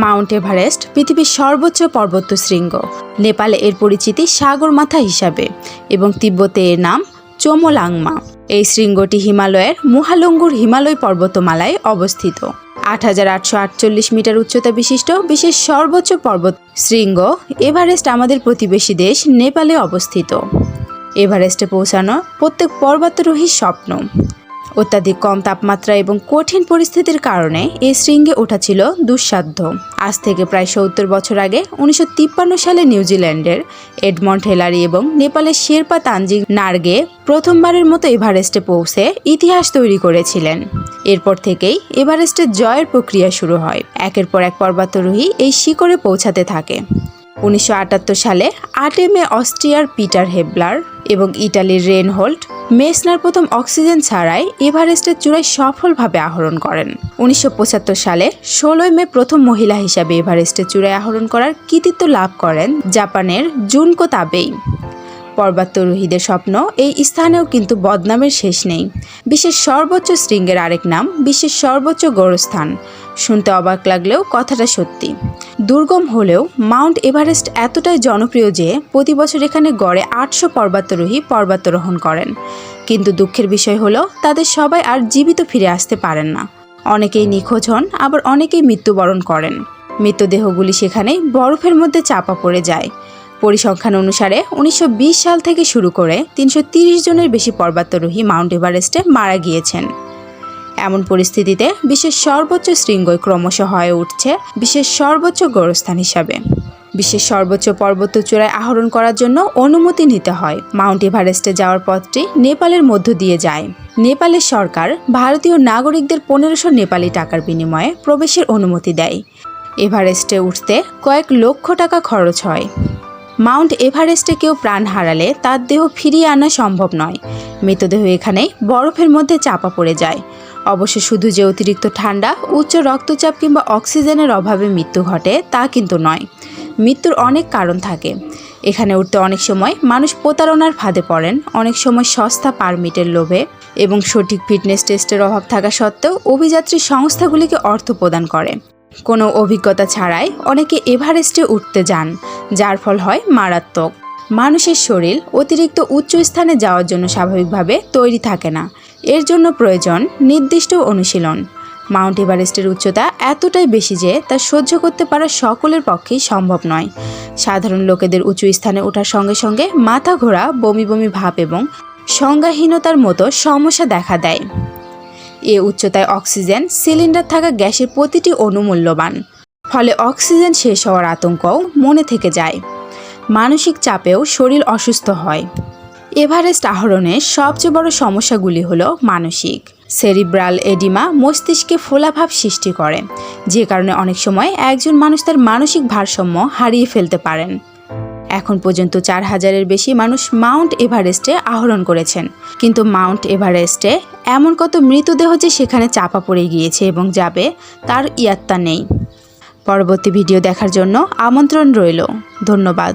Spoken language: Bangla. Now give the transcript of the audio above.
মাউন্ট এভারেস্ট, পৃথিবীর সর্বোচ্চ পর্বত শৃঙ্গ। নেপালে এর পরিচিতি সাগর মাথা হিসাবে এবং তিব্বতে এর নাম চোমোলাংমা। এই শৃঙ্গটি হিমালয়ের মুহালঙ্গুর হিমালয় পর্বতমালায় অবস্থিত। আট হাজার আটশো আটচল্লিশ মিটার উচ্চতা বিশিষ্ট বিশ্বের সর্বোচ্চ পর্বত শৃঙ্গ এভারেস্ট আমাদের প্রতিবেশী দেশ নেপালে অবস্থিত। এভারেস্টে পৌঁছানো প্রত্যেক পর্বতারোহীর স্বপ্ন। অত্যাধিক কম তাপমাত্রা এবং কঠিন পরিস্থিতির কারণে এই শৃঙ্গে ওঠা ছিল দুঃসাধ্য। আজ থেকে প্রায় সত্তর বছর আগে উনিশশো তিপ্পান্ন সালে নিউজিল্যান্ডের এডমন্ড হেলারি এবং নেপালের শেরপা তানজি নার্গে প্রথমবারের মতো এভারেস্টে পৌঁছে ইতিহাস তৈরি করেছিলেন। এরপর থেকেই এভারেস্টের জয়ের প্রক্রিয়া শুরু হয়। একের পর এক পর্বতারোহী এই শিখরে পৌঁছাতে থাকে। উনিশশো আটাত্তর সালে আটে মে অস্ট্রিয়ার পিটার হেবলার এবং ইটালির রেনহোল্ড মেসনার প্রথম অক্সিজেন ছাড়াই এভারেস্টের চূড়ায় সফলভাবে আহরণ করেন। উনিশশো পঁচাত্তর সালে ষোলোই মে প্রথম মহিলা হিসাবে এভারেস্টের চূড়ায় আহরণ করার কৃতিত্ব লাভ করেন জাপানের জুনকো তাবেই। পর্বতারোহীদের স্বপ্ন, এই স্থানেও কিন্তু বদনামের শেষ নেই। বিশ্বের সর্বোচ্চ শৃঙ্গের আরেক নাম বিশ্বের সর্বোচ্চ গৌরস্থান। শুনতে অবাক লাগলেও কথাটা সত্যি। দুর্গম হলেও মাউন্ট এভারেস্ট এতটাই জনপ্রিয় যে প্রতি বছর এখানে গড়ে আটশো পর্বতারোহী পর্বতারোহণ করেন। কিন্তু দুঃখের বিষয় হলো, তাদের সবাই আর জীবিত ফিরে আসতে পারেন না। অনেকেই নিখোঁজ হন, আবার অনেকেই মৃত্যুবরণ করেন। মৃতদেহগুলি সেখানেই বরফের মধ্যে চাপা পড়ে যায়। পরিসংখ্যান অনুসারে উনিশশো বিশ সাল থেকে শুরু করে তিনশো জনের বেশি পর্বতারোহী মাউন্ট এভারেস্টে মারা গিয়েছেন। এমন পরিস্থিতিতে বিশ্বের সর্বোচ্চ শৃঙ্গই ক্রমশ হয়ে উঠছে বিশ্বের সর্বোচ্চ গোরস্থান হিসাবে। বিশ্বের সর্বোচ্চ পর্বত চূড়ায় আহরণ করার জন্য অনুমতি নিতে হয়। মাউন্ট এভারেস্টে যাওয়ার পথটি নেপালের মধ্য দিয়ে যায়। নেপালের সরকার ভারতীয় নাগরিকদের পনেরোশো নেপালি টাকার বিনিময়ে প্রবেশের অনুমতি দেয়। এভারেস্টে উঠতে কয়েক লক্ষ টাকা খরচ হয়। মাউন্ট এভারেস্টে কেউ প্রাণ হারালে তার দেহ ফিরিয়ে আনা সম্ভব নয়। মৃতদেহ এখানেই বরফের মধ্যে চাপা পড়ে যায়। অবশ্য শুধু যে অতিরিক্ত ঠান্ডা, উচ্চ রক্তচাপ কিংবা অক্সিজেনের অভাবে মৃত্যু ঘটে তা কিন্তু নয়। মৃত্যুর অনেক কারণ থাকে। এখানে উঠতে অনেক সময় মানুষ প্রতারণার ফাঁদে পড়েন, অনেক সময় সস্তা পারমিটের লোভে এবং সঠিক ফিটনেস টেস্টের অভাব থাকা সত্ত্বেও অভিযাত্রী সংস্থাগুলিকে অর্থ প্রদান করে। কোনো অভিজ্ঞতা ছাড়াই অনেকে এভারেস্টে উঠতে যান, যার ফল হয় মারাত্মক। মানুষের শরীর অতিরিক্ত উচ্চ স্থানে যাওয়ার জন্য স্বাভাবিকভাবে তৈরি থাকে না। এর জন্য প্রয়োজন নির্দিষ্ট অনুশীলন। মাউন্ট এভারেস্টের উচ্চতা এতটাই বেশি যে তা সহ্য করতে পারা সকলের পক্ষেই সম্ভব নয়। সাধারণ লোকেদের উঁচু স্থানে ওঠার সঙ্গে সঙ্গে মাথা ঘোরা বমি বমি ভাব এবং সংজ্ঞাহীনতার মতো সমস্যা দেখা দেয়। এ উচ্চতায় অক্সিজেন, সিলিন্ডার থাকা গ্যাসের প্রতিটি অণু মূল্যবান ফলে অক্সিজেন শেষ হওয়ার আতঙ্কও মনে থেকে যায়। মানসিক চাপেও শরীর অসুস্থ হয়। এভারেস্ট আহরণের সবচেয়ে বড় সমস্যাগুলি হলো মানসিক। সেরিব্রাল এডিমা মস্তিষ্কে ফোলাভাব সৃষ্টি করে, যে কারণে অনেক সময় একজন মানুষ তার মানসিক ভারসাম্য হারিয়ে ফেলতে পারেন। এখন পর্যন্ত চার হাজারের বেশি মানুষ মাউন্ট এভারেস্টে আহরণ করেছেন। কিন্তু মাউন্ট এভারেস্টে এমন কত মৃতদেহ যে সেখানে চাপা পড়ে গিয়েছে এবং যাবে তার ইয়াত্তা নেই। পরবর্তী ভিডিও দেখার জন্য আমন্ত্রণ রইল। ধন্যবাদ।